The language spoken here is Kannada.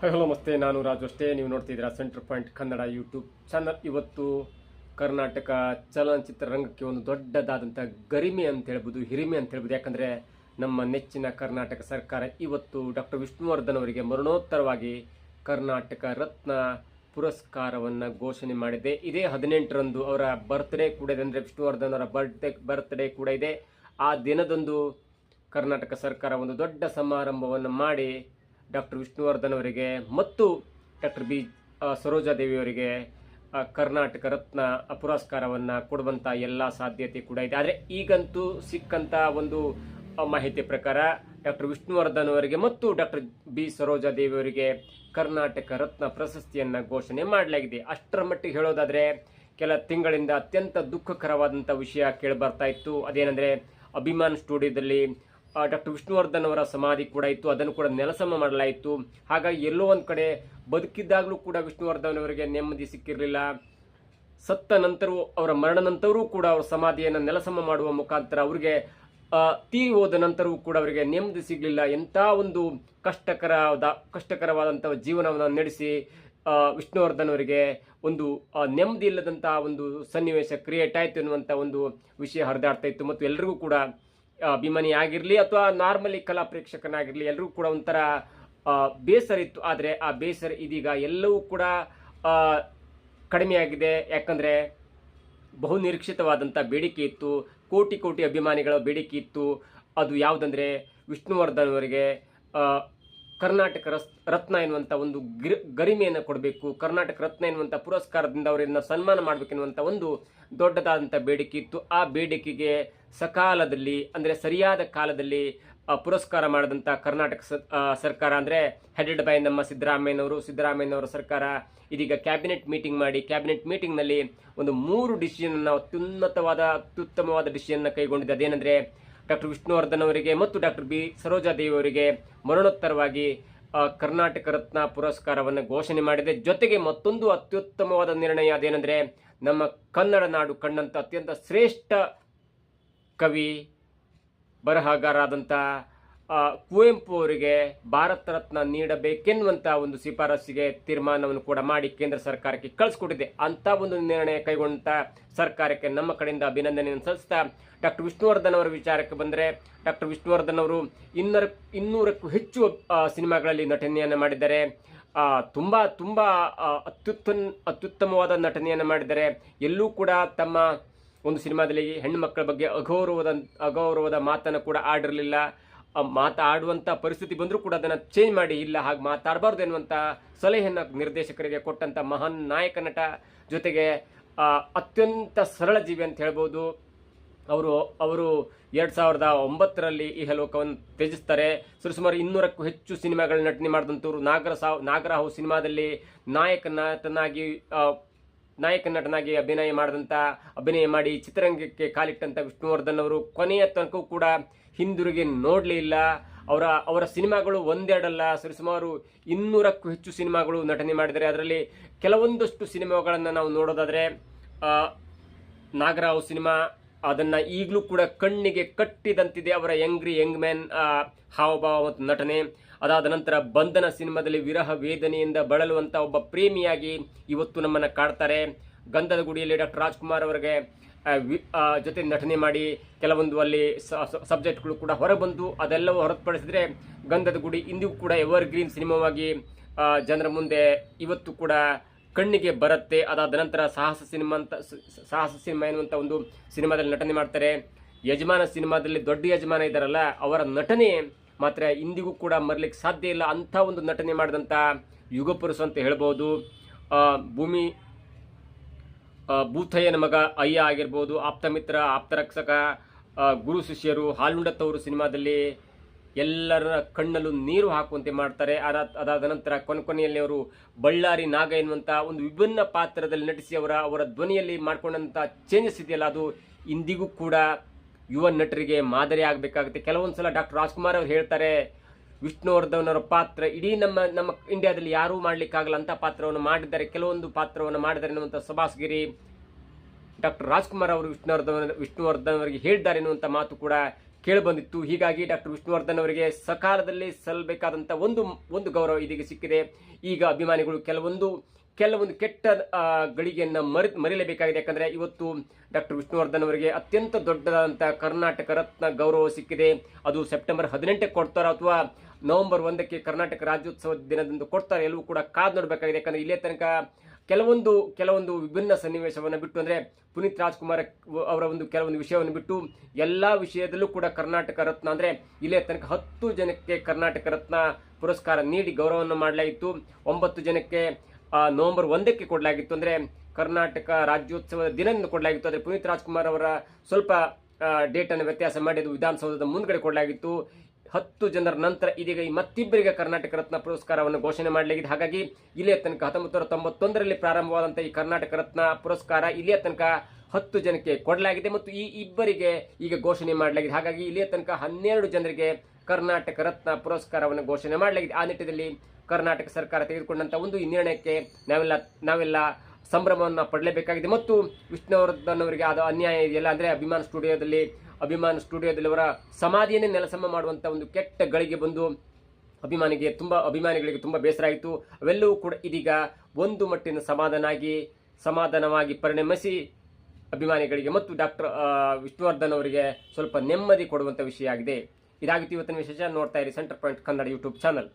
ಹಾಯ್ ಹಲೋ ನಮಸ್ತೆ ನಾನು ರಾಜು ಅಷ್ಟೇ. ನೀವು ನೋಡ್ತಿದ್ದೀರಾ centre point Kannada YouTube channel ಇವತ್ತು ಕರ್ನಾಟಕ ಚಲನಚಿತ್ರ ರಂಗಕ್ಕೆ ಒಂದು ದೊಡ್ಡದಾದಂಥ ಗರಿಮೆ ಅಂತ ಹೇಳ್ಬೋದು, ಹಿರಿಮೆ ಅಂತ ಹೇಳ್ಬೋದು. ಯಾಕಂದರೆ ನಮ್ಮ ನೆಚ್ಚಿನ ಕರ್ನಾಟಕ ಸರ್ಕಾರ ಇವತ್ತು ಡಾಕ್ಟರ್ ವಿಷ್ಣುವರ್ಧನ್ ಅವರಿಗೆ ಮರಣೋತ್ತರವಾಗಿ ಕರ್ನಾಟಕ ರತ್ನ ಪುರಸ್ಕಾರವನ್ನು ಘೋಷಣೆ ಮಾಡಿದೆ. ಇದೇ ಹದಿನೆಂಟರಂದು ಅವರ ಬರ್ತ್ಡೇ ಕೂಡ ಇದೆ ಅಂದರೆ ವಿಷ್ಣುವರ್ಧನ್ ಅವರ ಬರ್ತ್ಡೇ ಬರ್ತ್ಡೇ ಕೂಡ ಇದೆ. ಆ ದಿನದಂದು ಕರ್ನಾಟಕ ಸರ್ಕಾರ ಒಂದು ದೊಡ್ಡ ಸಮಾರಂಭವನ್ನು ಮಾಡಿ ಡಾಕ್ಟರ್ ವಿಷ್ಣುವರ್ಧನ್ ಅವರಿಗೆ ಮತ್ತು ಡಾಕ್ಟರ್ ಬಿ ಸರೋಜಾದೇವಿಯವರಿಗೆ ಕರ್ನಾಟಕ ರತ್ನ ಪುರಸ್ಕಾರವನ್ನು ಕೊಡುವಂಥ ಎಲ್ಲ ಸಾಧ್ಯತೆ ಕೂಡ ಇದೆ. ಆದರೆ ಈಗಂತೂ ಸಿಕ್ಕಂಥ ಒಂದು ಮಾಹಿತಿ ಪ್ರಕಾರ ಡಾಕ್ಟರ್ ವಿಷ್ಣುವರ್ಧನ್ ಅವರಿಗೆ ಮತ್ತು ಡಾಕ್ಟರ್ ಬಿ ಸರೋಜಾದೇವಿ ಅವರಿಗೆ ಕರ್ನಾಟಕ ರತ್ನ ಪ್ರಶಸ್ತಿಯನ್ನು ಘೋಷಣೆ ಮಾಡಲಾಗಿದೆ. ಅಷ್ಟರ ಮಟ್ಟಿಗೆ ಹೇಳೋದಾದರೆ ಕೆಲ ತಿಂಗಳಿಂದ ಅತ್ಯಂತ ದುಃಖಕರವಾದಂಥ ವಿಷಯ ಕೇಳಿ ಬರ್ತಾ ಇತ್ತು. ಅದೇನೆಂದರೆ ಅಭಿಮಾನ್ ಸ್ಟುಡಿಯೋದಲ್ಲಿ ಡಾಕ್ಟರ್ ವಿಷ್ಣುವರ್ಧನ್ ಅವರ ಸಮಾಧಿ ಕೂಡ ಇತ್ತು, ಅದನ್ನು ಕೂಡ ನೆಲಸಮ ಮಾಡಲಾಯಿತು. ಹಾಗಾಗಿ ಎಲ್ಲೋ ಒಂದು ಕಡೆ ಬದುಕಿದ್ದಾಗಲೂ ಕೂಡ ವಿಷ್ಣುವರ್ಧನ್ ಅವರಿಗೆ ನೆಮ್ಮದಿ ಸಿಕ್ಕಿರಲಿಲ್ಲ. ಸತ್ತ ನಂತರವೂ, ಅವರ ಮರಣ ನಂತರವೂ ಕೂಡ ಅವರ ಸಮಾಧಿಯನ್ನು ನೆಲಸಮ ಮಾಡುವ ಮುಖಾಂತರ ಅವರಿಗೆ ತೀರಿ ಹೋದ ನಂತರವೂ ಕೂಡ ಅವರಿಗೆ ನೆಮ್ಮದಿ ಸಿಗಲಿಲ್ಲ. ಎಂಥ ಒಂದು ಕಷ್ಟಕರವಾದ, ಕಷ್ಟಕರವಾದಂಥ ಜೀವನವನ್ನು ನಡೆಸಿ ವಿಷ್ಣುವರ್ಧನ್ ಅವರಿಗೆ ಒಂದು ನೆಮ್ಮದಿ ಇಲ್ಲದಂಥ ಒಂದು ಸನ್ನಿವೇಶ ಕ್ರಿಯೇಟ್ ಆಯಿತು ಎನ್ನುವಂಥ ಒಂದು ವಿಷಯ ಹರಿದಾಡ್ತಾ ಇತ್ತು. ಮತ್ತು ಎಲ್ರಿಗೂ ಕೂಡ ಅಭಿಮಾನಿ ಆಗಿರಲಿ ಅಥವಾ ನಾರ್ಮಲಿ ಕಲಾ ಪ್ರೇಕ್ಷಕನಾಗಿರಲಿ ಎಲ್ಲರೂ ಕೂಡ ಒಂಥರ ಬೇಸರ ಇತ್ತು. ಆದರೆ ಆ ಬೇಸರ ಇದೀಗ ಎಲ್ಲವೂ ಕೂಡ ಕಡಿಮೆಯಾಗಿದೆ ಯಾಕಂದರೆ ಬಹುನಿರೀಕ್ಷಿತವಾದಂಥ ಬೇಡಿಕೆ ಇತ್ತು. ಕೋಟಿ ಕೋಟಿ ಅಭಿಮಾನಿಗಳ ಬೇಡಿಕೆ ಇತ್ತು. ಅದು ಯಾವುದಂದ್ರೆ ವಿಷ್ಣುವರ್ಧನ್ ಅವರಿಗೆ ಕರ್ನಾಟಕ ರಸ್, ರತ್ನ ಎನ್ನುವಂಥ ಒಂದು ಗಿರ್, ಗರಿಮೆಯನ್ನು ಕೊಡಬೇಕು. ಕರ್ನಾಟಕ ರತ್ನ ಎನ್ನುವಂಥ ಪುರಸ್ಕಾರದಿಂದ ಅವರನ್ನು ಸನ್ಮಾನ ಮಾಡಬೇಕೆನ್ನುವಂಥ ಒಂದು ದೊಡ್ಡದಾದಂಥ ಬೇಡಿಕೆ ಇತ್ತು. ಆ ಬೇಡಿಕೆಗೆ ಸಕಾಲದಲ್ಲಿ, ಅಂದರೆ ಸರಿಯಾದ ಕಾಲದಲ್ಲಿ ಪುರಸ್ಕಾರ ಮಾಡಿದಂಥ ಕರ್ನಾಟಕ ಸರ್ಕಾರ ಅಂದರೆ ಹೆಡೆಡ್ ಬೈ ನಮ್ಮ ಸಿದ್ದರಾಮಯ್ಯನವರು, ಸಿದ್ದರಾಮಯ್ಯನವರ ಸರ್ಕಾರ ಇದೀಗ ಕ್ಯಾಬಿನೆಟ್ ಮೀಟಿಂಗ್ ಮಾಡಿ ಕ್ಯಾಬಿನೆಟ್ ಮೀಟಿಂಗ್ನಲ್ಲಿ ಒಂದು ಮೂರು ಡಿಸಿಷನನ್ನು ಅತ್ಯುನ್ನತವಾದ, ಅತ್ಯುತ್ತಮವಾದ ಡಿಸಿಷನ್ನ ಕೈಗೊಂಡಿದೆ. ಅದೇನೆಂದರೆ ಡಾಕ್ಟರ್ ವಿಷ್ಣುವರ್ಧನ್ ಅವರಿಗೆ ಮತ್ತು ಡಾಕ್ಟರ್ ಬಿ ಸರೋಜಾದೇವಿ ಅವರಿಗೆ ಮರಣೋತ್ತರವಾಗಿ ಕರ್ನಾಟಕ ರತ್ನ ಪುರಸ್ಕಾರವನ್ನು ಘೋಷಣೆ ಮಾಡಿದೆ. ಜೊತೆಗೆ ಮತ್ತೊಂದು ಅತ್ಯುತ್ತಮವಾದ ನಿರ್ಣಯ ಅದೇನೆಂದರೆ, ನಮ್ಮ ಕನ್ನಡ ನಾಡು ಕಂಡಂಥ ಅತ್ಯಂತ ಶ್ರೇಷ್ಠ ಕವಿ ಬರಹಗಾರಾದಂಥ ಕುವೆಂಪು ಅವರಿಗೆ ಭಾರತ ರತ್ನ ನೀಡಬೇಕೆನ್ನುವಂಥ ಒಂದು ಶಿಫಾರಸ್ಸಿಗೆ ತೀರ್ಮಾನವನ್ನು ಕೂಡ ಮಾಡಿ ಕೇಂದ್ರ ಸರ್ಕಾರಕ್ಕೆ ಕಳಿಸ್ಕೊಟ್ಟಿದೆ. ಅಂತ ಒಂದು ನಿರ್ಣಯ ಕೈಗೊಂಡಂತ ಸರ್ಕಾರಕ್ಕೆ ನಮ್ಮ ಕಡೆಯಿಂದ ಅಭಿನಂದನೆಯನ್ನು ಸಲ್ಲಿಸ್ತಾ ಡಾಕ್ಟರ್ ವಿಷ್ಣುವರ್ಧನ್ ಅವರ ವಿಚಾರಕ್ಕೆ ಬಂದರೆ ಡಾಕ್ಟರ್ ವಿಷ್ಣುವರ್ಧನ್ ಅವರು ಇನ್ನೂರ, ಇನ್ನೂರಕ್ಕೂ ಹೆಚ್ಚು ಸಿನಿಮಾಗಳಲ್ಲಿ ನಟನೆಯನ್ನು ಮಾಡಿದ್ದಾರೆ. ತುಂಬ ತುಂಬ ಅತ್ಯುತ್ತ ಅತ್ಯುತ್ತಮ ಅತ್ಯುತ್ತಮವಾದ ನಟನೆಯನ್ನು ಮಾಡಿದ್ದಾರೆ. ಎಲ್ಲೂ ಕೂಡ ತಮ್ಮ ಒಂದು ಸಿನಿಮಾದಲ್ಲಿ ಹೆಣ್ಣು ಮಕ್ಕಳ ಬಗ್ಗೆ ಅಗೌರವದ ಅಗೌರವದ ಮಾತನ್ನು ಕೂಡ ಆಡಿರಲಿಲ್ಲ. ಮಾತಾಡುವಂಥ ಪರಿಸ್ಥಿತಿ ಬಂದರೂ ಕೂಡ ಅದನ್ನು ಚೇಂಜ್ ಮಾಡಿ ಇಲ್ಲ ಹಾಗೆ ಮಾತಾಡಬಾರ್ದು ಎನ್ನುವಂಥ ಸಲಹೆಯನ್ನು ನಿರ್ದೇಶಕರಿಗೆ ಕೊಟ್ಟಂಥ ಮಹಾನ್ ನಾಯಕ ನಟ ಜೊತೆಗೆ ಅತ್ಯಂತ ಸರಳ ಜೀವಿ ಅಂತ ಹೇಳ್ಬೋದು. ಅವರು ಅವರು ಎರಡು ಸಾವಿರದ ಒಂಬತ್ತರಲ್ಲಿ ಈ ಲೋಕವನ್ನು ತ್ಯಜಿಸ್ತಾರೆ. ಸುಮಾರು ಇನ್ನೂರಕ್ಕೂ ಹೆಚ್ಚು ಸಿನಿಮಾಗಳ ನಟನೆ ಮಾಡಿದಂಥವ್ರು ನಾಗರ ಸಾವ್ ನಾಗರಾಹು ಸಿನಿಮಾದಲ್ಲಿ ನಾಯಕ ನಟನಾಗಿ ನಾಯಕ ನಟನಾಗಿ ಅಭಿನಯ ಮಾಡಿದಂಥ ಅಭಿನಯ ಮಾಡಿ ಚಿತ್ರರಂಗಕ್ಕೆ ಕಾಲಿಟ್ಟಂಥ ವಿಷ್ಣುವರ್ಧನ್ ಅವರು ಕೊನೆಯ ತನಕವೂ ಕೂಡ ಹಿಂದಿರುಗಿ ನೋಡಲೇ ಇಲ್ಲ. ಅವರ ಅವರ ಸಿನಿಮಾಗಳು ಒಂದೆರಡಲ್ಲ. ಸರಿಸುಮಾರು ಇನ್ನೂರಕ್ಕೂ ಹೆಚ್ಚು ಸಿನಿಮಾಗಳು ನಟನೆ ಮಾಡಿದ್ದಾರೆ. ಅದರಲ್ಲಿ ಕೆಲವೊಂದಷ್ಟು ಸಿನಿಮಾಗಳನ್ನು ನಾವು ನೋಡೋದಾದರೆ ನಾಗರಾವ್ ಸಿನಿಮಾ, ಅದನ್ನ ಈಗಲೂ ಕೂಡ ಕಣ್ಣಿಗೆ ಕಟ್ಟಿದಂತಿದೆ ಅವರ ಯಂಗ್ರಿ ಯಂಗ್ ಮ್ಯಾನ್ ಹಾವಭಾವ ಮತ್ತು ನಟನೆ. ಅದಾದ ನಂತರ ಬಂಧನ ಸಿನಿಮಾದಲ್ಲಿ ವಿರಹ ವೇದನೆಯಿಂದ ಬಳಲುವಂಥ ಒಬ್ಬ ಪ್ರೇಮಿಯಾಗಿ ಇವತ್ತು ನಮ್ಮನ್ನು ಕಾಡ್ತಾರೆ ಗಂಧದ ಗುಡಿಯಲ್ಲಿ ಡಾಕ್ಟರ್ ರಾಜ್ಕುಮಾರ್ ಅವರಿಗೆ ಜೊತೆ ನಟನೆ ಮಾಡಿ ಕೆಲವೊಂದು ಅಲ್ಲಿ ಸಬ್ಜೆಕ್ಟ್ಗಳು ಕೂಡ ಹೊರಬಂದು ಅದೆಲ್ಲವೂ ಹೊರತುಪಡಿಸಿದ್ರೆ ಗಂಧದ ಗುಡಿ ಇಂದಿಗೂ ಕೂಡ ಎವರ್ ಗ್ರೀನ್ ಸಿನಿಮಾವಾಗಿ ಜನರ ಮುಂದೆ ಇವತ್ತು ಕೂಡ ಕಣ್ಣಿಗೆ ಬರುತ್ತೆ. ಅದಾದ ನಂತರ ಸಾಹಸ ಸಿನಿಮಾ ಅಂತ ಸಾಹಸ ಸಿನಿಮಾ ಎನ್ನುವಂಥ ಒಂದು ಸಿನಿಮಾದಲ್ಲಿ ನಟನೆ ಮಾಡ್ತಾರೆ. ಯಜಮಾನ ಸಿನಿಮಾದಲ್ಲಿ ದೊಡ್ಡ ಯಜಮಾನ ಇದ್ದಾರಲ್ಲ, ಅವರ ನಟನೆ ಮಾತ್ರ ಇಂದಿಗೂ ಕೂಡ ಮರಲಿಕ್ಕೆ ಸಾಧ್ಯ ಇಲ್ಲ. ಅಂಥ ಒಂದು ನಟನೆ ಮಾಡಿದಂಥ ಯುಗಪುರುಷ ಅಂತ ಹೇಳ್ಬೋದು. ಭೂಮಿ ಭೂತಯ್ಯನ ಮಗ ಅಯ್ಯ ಆಗಿರ್ಬೋದು ಆಪ್ತಮಿತ್ರ ಆಪ್ತರಕ್ಷಕ ರಕ್ಷಕ ಗುರು ಶಿಷ್ಯರು ಹಾಲುಂಡತ್ತವರು ಸಿನಿಮಾದಲ್ಲಿ ಎಲ್ಲರ ಕಣ್ಣಲ್ಲೂ ನೀರು ಹಾಕುವಂತೆ ಮಾಡ್ತಾರೆ. ಅದಾದ ಅದಾದ ನಂತರ ಕೊನೆ ಕೊನೆಯಲ್ಲಿ ಅವರು ಬಳ್ಳಾರಿ ನಾಗ ಎನ್ನುವಂಥ ಒಂದು ವಿಭಿನ್ನ ಪಾತ್ರದಲ್ಲಿ ನಟಿಸಿ ಅವರ ಅವರ ಧ್ವನಿಯಲ್ಲಿ ಮಾಡ್ಕೊಂಡಂಥ ಚೇಂಜಸ್ ಇದೆಯಲ್ಲ, ಅದು ಇಂದಿಗೂ ಕೂಡ ಯುವ ನಟರಿಗೆ ಮಾದರಿ ಆಗಬೇಕಾಗುತ್ತೆ. ಕೆಲವೊಂದು ಸಲ ಡಾಕ್ಟರ್ ರಾಜ್ಕುಮಾರ್ ಅವರು ಹೇಳ್ತಾರೆ ವಿಷ್ಣುವರ್ಧನ್ ಅವರ ಪಾತ್ರ ಇಡೀ ನಮ್ಮ ನಮ್ಮ ಇಂಡಿಯಾದಲ್ಲಿ ಯಾರೂ ಮಾಡಲಿಕ್ಕಾಗಲ್ಲ ಅಂತ ಪಾತ್ರವನ್ನು ಮಾಡಿದ್ದಾರೆ. ಕೆಲವೊಂದು ಪಾತ್ರವನ್ನು ಮಾಡಿದ್ದಾರೆ ಎನ್ನುವಂಥ ಸುಭಾಷ್ಗಿರಿ ಡಾಕ್ಟರ್ ರಾಜ್ಕುಮಾರ್ ಅವರು ವಿಷ್ಣುವರ್ಧನ್ ವಿಷ್ಣುವರ್ಧನ್ ಅವರಿಗೆ ಹೇಳಿದ್ದಾರೆ ಎನ್ನುವಂಥ ಮಾತು ಕೂಡ ಕೇಳಿಬಂದಿತ್ತು. ಹೀಗಾಗಿ ಡಾಕ್ಟರ್ ವಿಷ್ಣುವರ್ಧನ್ ಅವರಿಗೆ ಸಕಾಲದಲ್ಲಿ ಸಲ್ಲಬೇಕಾದಂಥ ಒಂದು ಒಂದು ಗೌರವ ಇದೀಗ ಸಿಕ್ಕಿದೆ. ಈಗ ಅಭಿಮಾನಿಗಳು ಕೆಲವೊಂದು ಕೆಲವೊಂದು ಕೆಟ್ಟ ಗಳಿಗೆಯನ್ನು ಮರಿ, ಮರಿಲೇಬೇಕಾಗಿದೆ. ಯಾಕಂದರೆ ಇವತ್ತು ಡಾಕ್ಟರ್ ವಿಷ್ಣುವರ್ಧನ್ ಅವರಿಗೆ ಅತ್ಯಂತ ದೊಡ್ಡದಾದಂಥ ಕರ್ನಾಟಕ ರತ್ನ ಗೌರವ ಸಿಕ್ಕಿದೆ. ಅದು ಸೆಪ್ಟೆಂಬರ್ ಹದಿನೆಂಟಕ್ಕೆ ಕೊಡ್ತಾರೋ ಅಥವಾ ನವೆಂಬರ್ ಒಂದಕ್ಕೆ ಕರ್ನಾಟಕ ರಾಜ್ಯೋತ್ಸವ ದಿನದಂದು ಕೊಡ್ತಾರೆ. ಎಲ್ಲವೂ ಕೂಡ ಕಾದು ನೋಡಬೇಕಾಗಿದೆ. ಯಾಕಂದ್ರೆ ಇಲ್ಲೇ ತನಕ ಕೆಲವೊಂದು ಕೆಲವೊಂದು ವಿಭಿನ್ನ ಸನ್ನಿವೇಶವನ್ನು ಬಿಟ್ಟು ಅಂದರೆ ಪುನೀತ್ ರಾಜ್ಕುಮಾರ್ ಅವರ ಒಂದು ಕೆಲವೊಂದು ವಿಷಯವನ್ನು ಬಿಟ್ಟು ಎಲ್ಲ ವಿಷಯದಲ್ಲೂ ಕೂಡ ಕರ್ನಾಟಕ ರತ್ನ ಅಂದರೆ ಇಲ್ಲೇ ತನಕ ಹತ್ತು ಜನಕ್ಕೆ ಕರ್ನಾಟಕ ರತ್ನ ಪುರಸ್ಕಾರ ನೀಡಿ ಗೌರವವನ್ನು ಮಾಡಲಾಗಿತ್ತು ಒಂಬತ್ತು ಜನಕ್ಕೆ ನವೆಂಬರ್ ಒಂದಕ್ಕೆ ಕೊಡಲಾಗಿತ್ತು ಅಂದರೆ ಕರ್ನಾಟಕ ರಾಜ್ಯೋತ್ಸವದ ದಿನದಿಂದ ಕೊಡಲಾಗಿತ್ತು. ಆದರೆ ಪುನೀತ್ ರಾಜ್ಕುಮಾರ್ ಅವರ ಸ್ವಲ್ಪ ಡೇಟನ್ನು ವ್ಯತ್ಯಾಸ ಮಾಡಿದ್ದು ವಿಧಾನಸೌಧದ ಮುಂದ್ಗಡೆ ಕೊಡಲಾಗಿತ್ತು. ಹತ್ತು ಜನರ ನಂತರ ಇದೀಗ ಈ ಮತ್ತಿಬ್ಬರಿಗೆ ಕರ್ನಾಟಕ ರತ್ನ ಪುರಸ್ಕಾರವನ್ನು ಘೋಷಣೆ ಮಾಡಲಾಗಿದೆ. ಹಾಗಾಗಿ ಇಲ್ಲಿಯ ತನಕ ಹತ್ತೊಂಬತ್ತು ನೂರ ತೊಂಬತ್ತೊಂದರಲ್ಲಿ ಪ್ರಾರಂಭವಾದಂಥ ಈ ಕರ್ನಾಟಕ ರತ್ನ ಪುರಸ್ಕಾರ ಇಲ್ಲಿಯ ತನಕ ಹತ್ತು ಜನಕ್ಕೆ ಕೊಡಲಾಗಿದೆ ಮತ್ತು ಈ ಇಬ್ಬರಿಗೆ ಈಗ ಘೋಷಣೆ ಮಾಡಲಾಗಿದೆ. ಹಾಗಾಗಿ ಇಲ್ಲಿಯ ತನಕ ಹನ್ನೆರಡು ಜನರಿಗೆ ಕರ್ನಾಟಕ ರತ್ನ ಪುರಸ್ಕಾರವನ್ನು ಘೋಷಣೆ ಮಾಡಲಾಗಿದೆ. ಆ ನಿಟ್ಟಿನಲ್ಲಿ ಕರ್ನಾಟಕ ಸರ್ಕಾರ ತೆಗೆದುಕೊಂಡಂಥ ಒಂದು ಈ ನಿರ್ಣಯಕ್ಕೆ ನಾವೆಲ್ಲ ನಾವೆಲ್ಲ ಸಂಭ್ರಮವನ್ನು ಪಡಲೇಬೇಕಾಗಿದೆ. ಮತ್ತು ವಿಷ್ಣುವರ್ಧನ್ ಅದು ಅನ್ಯಾಯ ಇದೆಯಲ್ಲ, ಅಂದರೆ ಅಭಿಮಾನ ಸ್ಟುಡಿಯೋದಲ್ಲಿ ಅಭಿಮಾನ ಸ್ಟುಡಿಯೋದಲ್ಲಿ ಅವರ ಸಮಾಧಿಯನ್ನೇ ನೆಲಸಮ ಮಾಡುವಂಥ ಒಂದು ಕೆಟ್ಟ ಗಳಿಗೆ ಬಂದು ಅಭಿಮಾನಿಗೆ ತುಂಬ, ಅಭಿಮಾನಿಗಳಿಗೆ ತುಂಬ ಬೇಸರ ಆಯಿತು. ಅವೆಲ್ಲವೂ ಕೂಡ ಇದೀಗ ಒಂದು ಮಟ್ಟಿನ ಸಮಾಧಾನ ಆಗಿ ಸಮಾಧಾನವಾಗಿ ಪರಿಣಮಿಸಿ ಅಭಿಮಾನಿಗಳಿಗೆ ಮತ್ತು ಡಾಕ್ಟರ್ ವಿಷ್ಣುವರ್ಧನ್ ಅವರಿಗೆ ಸ್ವಲ್ಪ ನೆಮ್ಮದಿ ಕೊಡುವಂಥ ವಿಷಯ ಆಗಿದೆ. ಇದಾಗಿತ್ತು ಇವತ್ತಿನ ವಿಶೇಷ, ನೋಡ್ತಾ ಇರಿ centre point Kannada YouTube channel.